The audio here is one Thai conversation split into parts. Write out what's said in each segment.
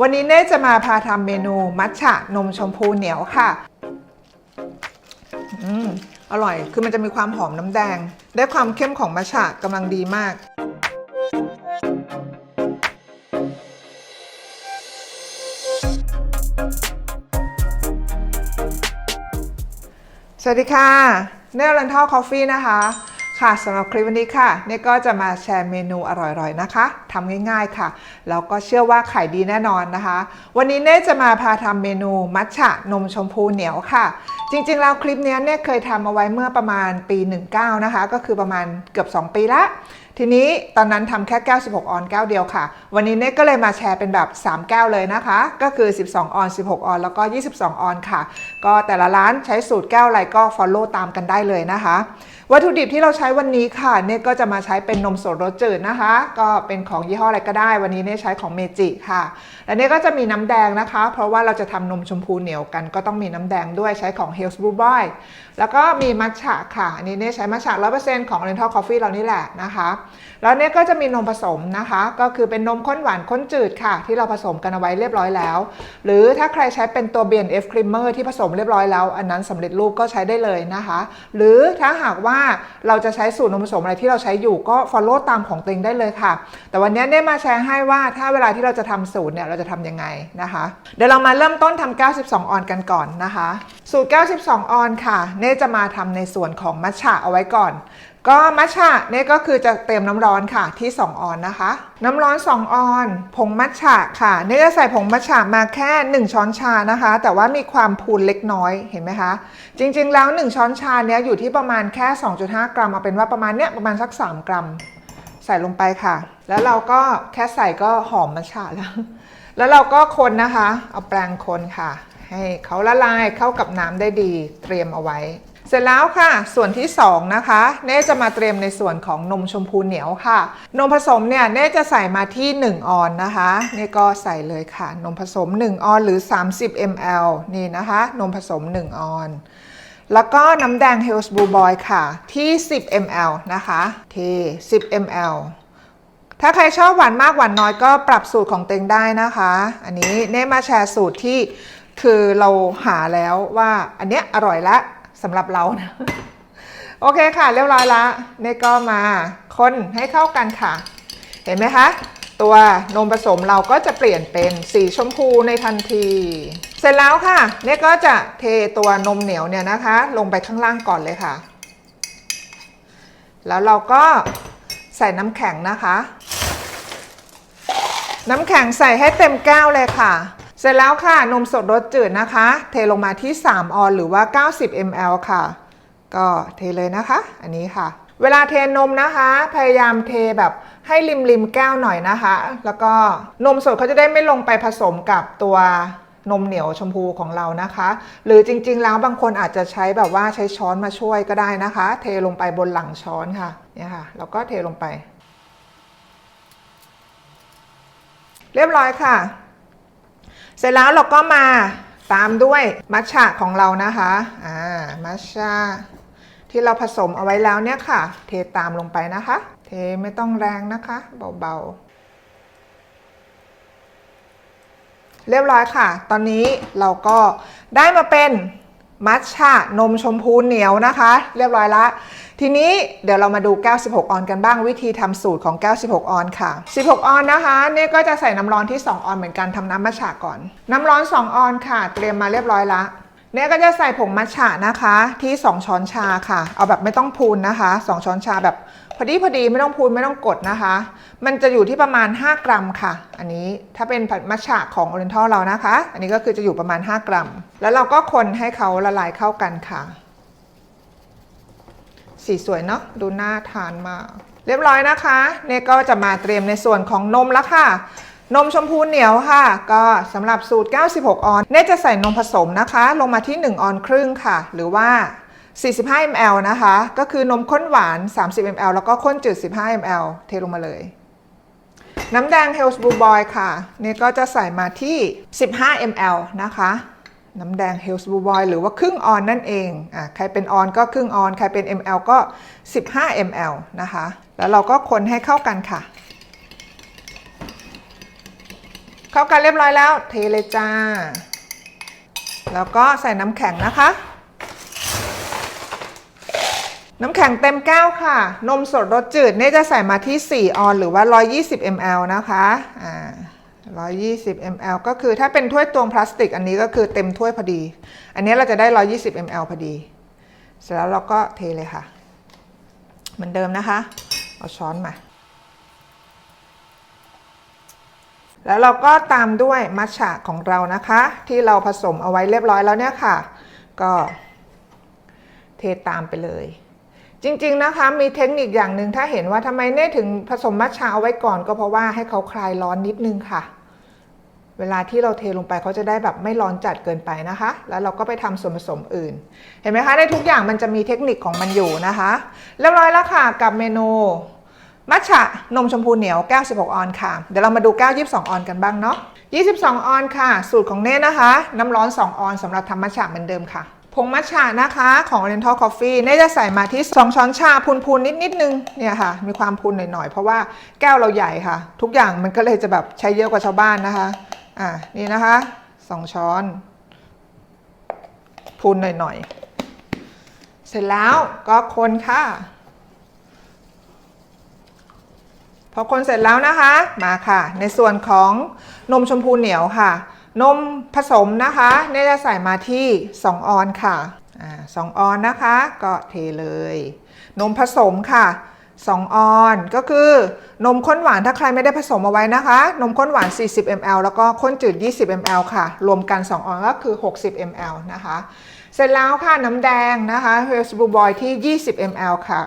วันนี้เน่จะมาพาทำเมนูมัทฉะนมชมพูเหนียวค่ะอืมอร่อย คือมันจะมีความหอมน้ำแดง ได้ความเข้มของมัทฉะกำลังดีมาก สวัสดีค่ะ เนลลันทอลคอฟฟี่นะคะ ค่ะสำหรับคลิปวันนี้ค่ะเนก็จะมาแชร์เมนูอร่อยๆนะคะทำง่ายๆค่ะ แล้วก็เชื่อว่าขายดีแน่นอนนะคะ วันนี้เน่จะมาพาทำเมนูมัทฉะนมชมพูเหนียวค่ะ จริงๆแล้วคลิปนี้เน่เคยทำเอาไว้เมื่อประมาณปี 19 นะคะ ก็คือประมาณเกือบ 2 ปีละ ทีนี้ตอนนั้นทำแค่แก้ว 16 ออนแก้วเดียวค่ะ วันนี้เน็กก็เลยมาแชร์เป็นแบบ 3 แก้วเลยนะคะ ก็คือ 12 ออน 16 ออน แล้วก็ 22 ออนค่ะ ก็แต่ละร้านใช้สูตรแก้วอะไรก็ follow ตามกันได้เลยนะคะ วัตถุดิบที่เราใช้วันนี้ค่ะ เน็กก็จะมาใช้เป็นนมสดรสจืดนะคะ ก็เป็นของยี่ห้ออะไรก็ได้ วันนี้เน็กใช้ของเมจิค่ะ และเน็กก็จะมีน้ำแดงนะคะ เพราะว่าเราจะทำนมชมพูเหนียวกันก็ต้องมีน้ำแดงด้วยใช้ของ Health Blue Boy แล้วก็มีมัทฉะค่ะ อันนี้เน็กใช้มัทฉะ100%ของ Oriental Coffee เรานี่แหละนะคะแล้วเนี่ยก็จะมีนมผสมนะคะ ก็คือเป็นนมข้นหวานข้นจืดค่ะ ที่เราผสมกันเอาไว้เรียบร้อยแล้ว หรือถ้าใครใช้เป็นตัว B&F Creamer ที่ผสมเรียบร้อยแล้ว อันนั้นสำเร็จรูปก็ใช้ได้เลยนะคะ หรือถ้าหากว่าเราจะใช้สูตรนมผสมอะไรที่เราใช้อยู่ก็ follow ตามของตัวเองได้เลยค่ะ แต่วันนี้เนี่ยมาแชร์ให้ว่าถ้าเวลาที่เราจะทำสูตรเนี่ยเราจะทำยังไงนะคะ เดี๋ยวเรามาเริ่มต้นทำ92 ออนกันก่อนนะคะ สูตร 92 ออนค่ะ เน่จะมาทำในส่วนของมัทฉะเอาไว้ก่อน ก็มัทฉะเนี่ยก็คือจะเตรียมน้ำร้อนค่ะที่ 2 ออนนะคะ น้ำร้อน 2 ออน ผงมัทฉะค่ะเนี่ยจะใส่ผงมัทฉะมาแค่ 1 ช้อนชานะคะ แต่ว่ามีความพูนเล็กน้อยเห็นไหมคะ จริงๆแล้ว 1 ช้อนชาเนี้ยอยู่ที่ประมาณแค่ 2.5 กรัมเอาเป็นว่าประมาณเนี้ยประมาณสัก 3 กรัม ใส่ลงไปค่ะ แล้วเราก็แค่ใส่ก็หอมมัทฉะแล้ว แล้วเราก็คนนะคะ เอาแปรงคนค่ะ ให้เขาละลายเข้ากับน้ำได้ดี เตรียมเอาไว้ เสร็จแล้วค่ะ ส่วนที่ 2 นะคะ เน่จะมาเตรียมในส่วนของนมชมพูเหนียวค่ะ นมผสมเนี่ยเน่จะใส่มาที่ 1 ออนนะคะเน่ก็ใส่เลยค่ะ นมผสม 1 ออนหรือ 30 ml นี่นะคะ นมผสม 1 ออน แล้วก็น้ำแดง Hell's Blue Boy ค่ะ ที่ 10 ml นะคะที่10 ml ถ้าใครชอบหวานมากหวานน้อยก็ปรับสูตรของเต็งได้นะคะ อันนี้เน่มาแชร์สูตรที่คือเราหาแล้วว่าอันเนี้ยอร่อยละ สำหรับเรานะโอเคค่ะ เรียบร้อยละเน่ก็มาคนให้เข้ากันค่ะ เห็นไหมคะ ตัวนมผสมเราก็จะเปลี่ยนเป็นสีชมพูในทันที เสร็จแล้วค่ะเน่ก็จะเทตัวนมเหนียวเนี่ยนะคะ ลงไปข้างล่างก่อนเลยค่ะ แล้วเราก็ใส่น้ำแข็งนะคะ น้ำแข็งใส่ให้เต็มแก้วเลยค่ะ สร็จแล้วค่ะ นมสดรสจืดนะคะ เทลงมาที่ 3 ออนหรือว่า 90 ml ค่ะ ก็เทเลยนะคะ อันนี้ค่ะ เวลาเทนมนะคะ พยายามเทแบบให้ริมริมๆแก้วหน่อยนะคะ แล้วก็นมสดเขาจะได้ไม่ลงไปผสมกับตัวนมเหนียวชมพูของเรานะคะ หรือจริงๆแล้วบางคนอาจจะใช้แบบว่าใช้ช้อนมาช่วยก็ได้นะคะ เทลงไปบนหลังช้อนค่ะเนี่ยค่ะแล้วก็เทลงไป เรียบร้อยค่ะ เสร็จแล้วเราก็มาตามด้วยมัทฉะของเรานะคะอ่ามัทฉะที่เราผสมเอาไว้แล้วเนี่ยค่ะ เทตามลงไปนะคะ เทไม่ต้องแรงนะคะ เบาๆ เรียบร้อยค่ะ ตอนนี้เราก็ได้มาเป็น มัทฉะนมชมพูเหนียวนะคะ เรียบร้อยละทีนี้เดี๋ยวเรามาดูแก้ว 16 ออนกันบ้างวิธีทำสูตรของแก้ว 16 ออนค่ะ 16 ออนนะคะเนี่ยก็จะใส่น้ำร้อนที่ 2 ออนเหมือนกันทำน้ำมัทฉะก่อน น้ำร้อน 2 ออนค่ะ เตรียมมาเรียบร้อยละเนี่ยก็จะใส่ผงมัทฉะนะคะที่ 2 ช้อนชาค่ะ เอาแบบไม่ต้องพูนนะคะ 2 ช้อนชาแบบ พอดีพอดีไม่ต้องพูนไม่ต้องกดนะคะ มันจะอยู่ที่ประมาณ 5 กรัมค่ะ อันนี้ถ้าเป็นมัทฉะของ Oriental เรานะคะ อันนี้ก็คือจะอยู่ประมาณ 5 กรัม แล้วเราก็คนให้เขาละลายเข้ากันค่ะ สีสวยเนาะดูน่าทานมาก เรียบร้อยนะคะเน่ก็จะมาเตรียมในส่วนของนมแล้วค่ะนมชมพูเหนียวค่ะ ก็สำหรับสูตร 96 ออนเนจะใส่นมผสมนะคะ ลงมาที่ 1 ออนครึ่งค่ะ หรือว่า 45 ml นะคะ ก็คือนมข้นหวาน 30 ml แล้วก็ข้นจืด 15 ml เทลงมาเลย น้ำแดง Hell's Blue Boy ค่ะเนี่ก็จะใส่มาที่ 15 ml นะคะ น้ำแดง Hell's Blue Boy หรือว่าครึ่งออนนั่นเองอะใครเป็นออนก็ครึ่งออน ใครเป็น ml ก็ 15 ml นะคะ แล้วเราก็คนให้เข้ากันค่ะ เข้ากันเรียบร้อยแล้ว เทเลยจ้า แล้วก็ใส่น้ำแข็งนะคะ น้ำแข็งเต็มแก้วค่ะ นมสดรสจืดเนี่ยจะใส่มาที่ 4 ออนหรือว่า 120 ml นะคะอ่า120 ml ก็คือถ้าเป็นถ้วยตวงพลาสติก อันนี้ก็คือเต็มถ้วยพอดี อันนี้เราจะได้ 120 ml พอดี เสร็จแล้วเราก็เทเลยค่ะ เหมือนเดิมนะคะ เอาช้อนมา แล้วเราก็ตามด้วยมัทฉะของเรานะคะ ที่เราผสมเอาไว้เรียบร้อยแล้วเนี่ยค่ะ ก็เทตามไปเลย จริง ๆ นะคะมีเทคนิคอย่างหนึ่งถ้าเห็นว่าทำไมเน่ถึงผสมมัทฉะเอาไว้ก่อนก็เพราะว่าให้เขาคลายร้อนนิดนึงค่ะ เวลาที่เราเทลงไปเขาจะได้แบบไม่ร้อนจัดเกินไปนะคะ แล้วเราก็ไปทำส่วนผสมอื่น เห็นไหมคะในทุกอย่างมันจะมีเทคนิคของมันอยู่นะคะเรียบร้อยแล้วค่ะกับเมนูมัทฉะนมชมพูเหนียวแก้ว 16 ออนค่ะ เดี๋ยวเรามาดูแก้ว 22 ออนกันบ้างเนาะ22 ออนค่ะ สูตรของเน่นะคะ น้ำร้อน 2 ออนสำหรับทำมัทฉะเหมือนเดิมค่ะ ผงมัทฉะนะคะของ Oriental Coffee เน่จะใส่มาที่ 2 ช้อนชาพูนๆ นิดๆนึงเนี่ยค่ะ มีความพูนหน่อยๆ เพราะว่าแก้วเราใหญ่ค่ะ ทุกอย่างมันก็เลยจะแบบใช้เยอะกว่าชาวบ้านนะคะ อ่านี่นะคะ 2 ช้อน พูนหน่อยๆ เสร็จแล้วก็คนค่ะ พอคนเสร็จแล้วนะคะ มาค่ะ ในส่วนของนมชมพูเหนียวค่ะ นมผสมนะคะเนี่ยจะใส่มาที่ 2 ออนค่ะอ่าสองออนนะคะ ก็เทเลย นมผสมค่ะ2ออนก็คือนมข้นหวานถ้าใครไม่ได้ผสมเอาไว้นะคะ นมข้นหวาน 40 ml แล้วก็ข้นจืด 20 ml ค่ะ รวมกัน 2 ออนก็คือ 60 ml นะคะ เสร็จแล้วค่ะน้ำแดงนะคะ h e r s b l u Boy ที่ 20 ml ค่ะ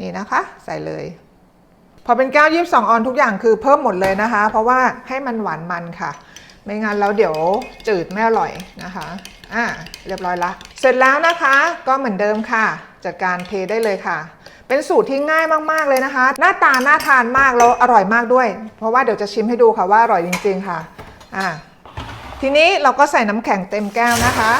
นี่นะคะ ใส่เลย พอเป็นแก้วยีบสองออนทุกอย่างคือเพิ่มหมดเลยนะคะ เพราะว่าให้มันหวานมันค่ะ ไม่งั้นแล้วเดี๋ยวจืดไม่อร่อยนะคะอ่าเรียบร้อยละ เสร็จแล้วนะคะก็เหมือนเดิมค่ะ จัดการเทได้เลยค่ะ เป็นสูตรที่ง่ายมากๆเลยนะคะ หน้าตาน่าทานมากแล้วอร่อยมากด้วย เพราะว่าเดี๋ยวจะชิมให้ดูค่ะว่าอร่อยจริงๆค่ะอ่าทีนี้เราก็ใส่น้ำแข็งเต็มแก้วนะคะ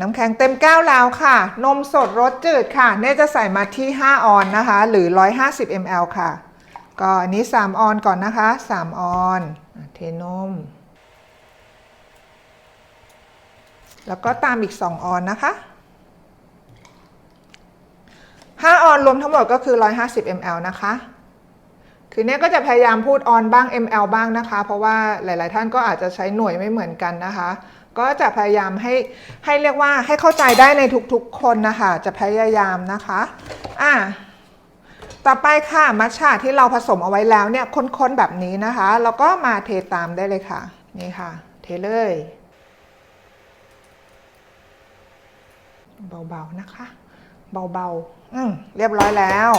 น้ำแข็งเต็มแก้วแล้วค่ะ นมสดรสจืดค่ะเน่จะใส่มาที่ 5 ออนนะคะ หรือ 150 ml ค่ะ ก็อันนี้ 3 ออนก่อนนะคะ 3 ออนเทนม แล้วก็ตามอีก 2 ออนนะคะ 5 ออนรวมทั้งหมดก็คือ 150 ml นะคะคือเนี่ยก็จะพยายามพูดออนบ้าง ml บ้างนะคะ เพราะว่าหลาย ๆ ท่านก็อาจจะใช้หน่วยไม่เหมือนกันนะคะ ก็จะพยายามให้ให้เรียกว่าให้เข้าใจได้ในทุกๆคนนะคะจะพยายามนะคะอะต่อไปค่ะมัทฉะที่เราผสมเอาไว้แล้วเนี่ยค้นๆแบบนี้นะคะแล้วก็มาเทตามได้เลยค่ะ นี่ค่ะ เทเลยเบาๆนะคะ เบาๆอืมเรียบร้อยแล้ว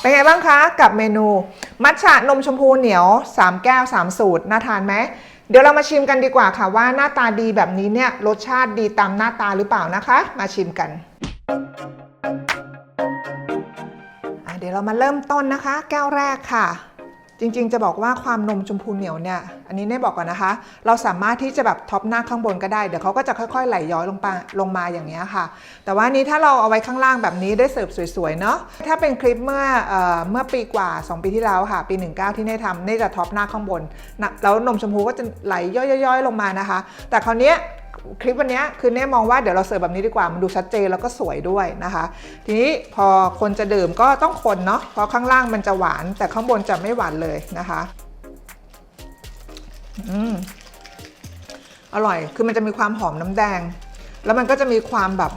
เป็นไงบ้างคะ กับเมนู มัทฉะนมชมพูเหนียว 3 แก้ว 3 สูตร น่าทานไหม เดี๋ยวเรามาชิมกันดีกว่าค่ะว่าหน้าตาดีแบบนี้เนี่ยรสชาติดีตามหน้าตาหรือเปล่านะคะ มาชิมกันอะเดี๋ยวเรามาเริ่มต้นนะคะ แก้วแรกค่ะ จริงๆ จะบอกว่าความนมชมพูเหนียวเนี่ย อันนี้ได้บอกก่อนนะคะ เราสามารถที่จะแบบท็อปหน้าข้างบนก็ได้ เดี๋ยวเขาก็จะค่อยๆ ไหลย้อยลงมาลงมาอย่างนี้ยค่ะ แต่ว่านี้ถ้าเราเอาไว้ข้างล่างแบบนี้ได้เสิร์ฟสวยๆ เนาะ ถ้าเป็นคลิปเมื่อเอ่อเมื่อปีกว่า 2 ปีที่แล้วค่ะ ปี 19 ที่ได้ทำได้จะท็อปหน้าข้างบน แล้วนมชมพูก็จะไหลย่อยๆ ลงมานะคะ แต่คราวเนี้ย คลิปวันนี้คือเน่มองว่าเดี๋ยวเราเสิร์ฟแบบนี้ดีกว่า มันดูชัดเจนแล้วก็สวยด้วยนะคะ ทีนี้พอคนจะดื่มก็ต้องคนเนาะเพราะข้างล่างมันจะหวาน แต่ข้างบนจะไม่หวานเลยนะคะอืมอร่อย คือมันจะมีความหอมน้ำแดง แล้วมันก็จะมีความแบบ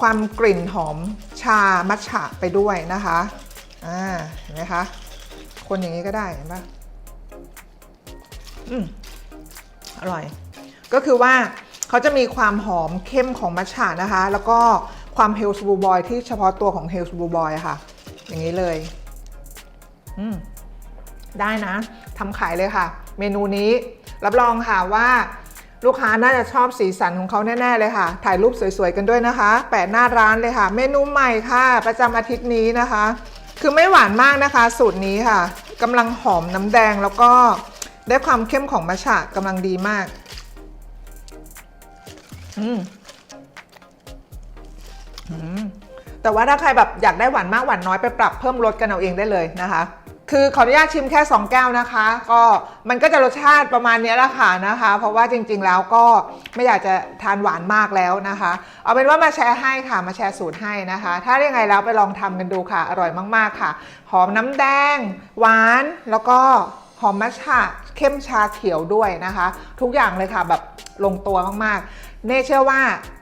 ความกลิ่นหอมชา มัทฉะไปด้วยนะคะ อ่า เห็นไหมคะ คนอย่างนี้ก็ได้ เห็นปะอืมอร่อย ก็คือว่าเขาจะมีความหอมเข้มของมัทฉะนะคะ แล้วก็ความเฮลส์บูบอยที่เฉพาะตัวของเฮลส์บูบอยค่ะ อย่างนี้เลย อืมได้นะทำขายเลยค่ะ เมนูนี้ รับรองค่ะว่าลูกค้าน่าจะชอบสีสันของเขาแน่ ๆ เลยค่ะ ถ่ายรูปสวย ๆ กันด้วยนะคะ แปะหน้าร้านเลยค่ะ เมนูใหม่ค่ะ ประจำอาทิตย์นี้นะคะ คือไม่หวานมากนะคะ สูตรนี้ค่ะกำลังหอมน้ำแดงแล้วก็ได้ความเข้มของมัทฉะกำลังดีมาก อืมอืมแต่ว่าถ้าใครแบบอยากได้หวานมากหวานน้อยไปปรับเพิ่มรสกันเอาเองได้เลยนะคะ คือขออนุญาตชิมแค่ 2 แก้วนะคะ ก็มันก็จะรสชาติประมาณนี้แหละค่ะนะคะ เพราะว่าจริงๆแล้วก็ไม่อยากจะทานหวานมากแล้วนะคะ เอาเป็นว่ามาแชร์ให้ค่ะมาแชร์สูตรให้นะคะ ถ้ายังไงแล้วไปลองทำกันดูค่ะ อร่อยมากๆค่ะ หอมน้ำแดง หวานแล้วก็หอมมัชชาเข้มชาเขียวด้วยนะคะ ทุกอย่างเลยค่ะแบบลงตัวมากๆ เน่เชื่อว่า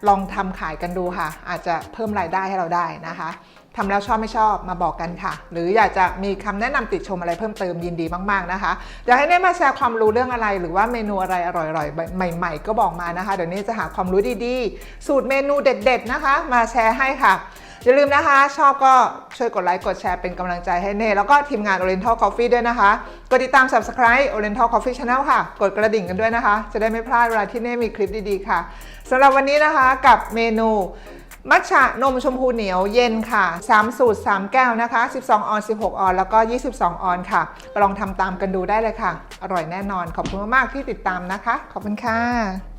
ลองทำขายกันดูค่ะ อาจจะเพิ่มรายได้ให้เราได้นะคะทำแล้วชอบไม่ชอบมาบอกกันค่ะ หรืออยากจะมีคำแนะนำติดชมอะไรเพิ่มเติมยินดีมากๆนะคะอยากให้เน่มาแชร์ความรู้เรื่องอะไร หรือว่าเมนูอะไรอร่อยๆ ใหม่ ๆ ก็บอกมานะคะ เดี๋ยวนี้จะหาความรู้ดีๆ สูตรเมนูเด็ด ๆ นะคะ มาแชร์ให้ค่ะ อย่าลืมนะคะ ชอบก็ช่วยกดไลค์กดแชร์เป็นกำลังใจให้เน่แล้วก็ทีมงาน Oriental Coffee ด้วยนะคะ กดติดตาม Subscribe Oriental Coffee Channel ค่ะ กดกระดิ่งกันด้วยนะคะ จะได้ไม่พลาดเวลาที่เน่มีคลิปดีๆค่ะสำหรับวันนี้นะคะกับเมนูมัทฉะนมชมพูเหนียวเย็นค่ะ 3 สูตร 3 แก้วนะคะ 12 ออน 16 ออน แล้วก็ 22 ออนค่ะไปลองทำตามกันดูได้เลยค่ะ อร่อยแน่นอน ขอบคุณมาก ๆ ที่ติดตามนะคะ ขอบคุณค่ะ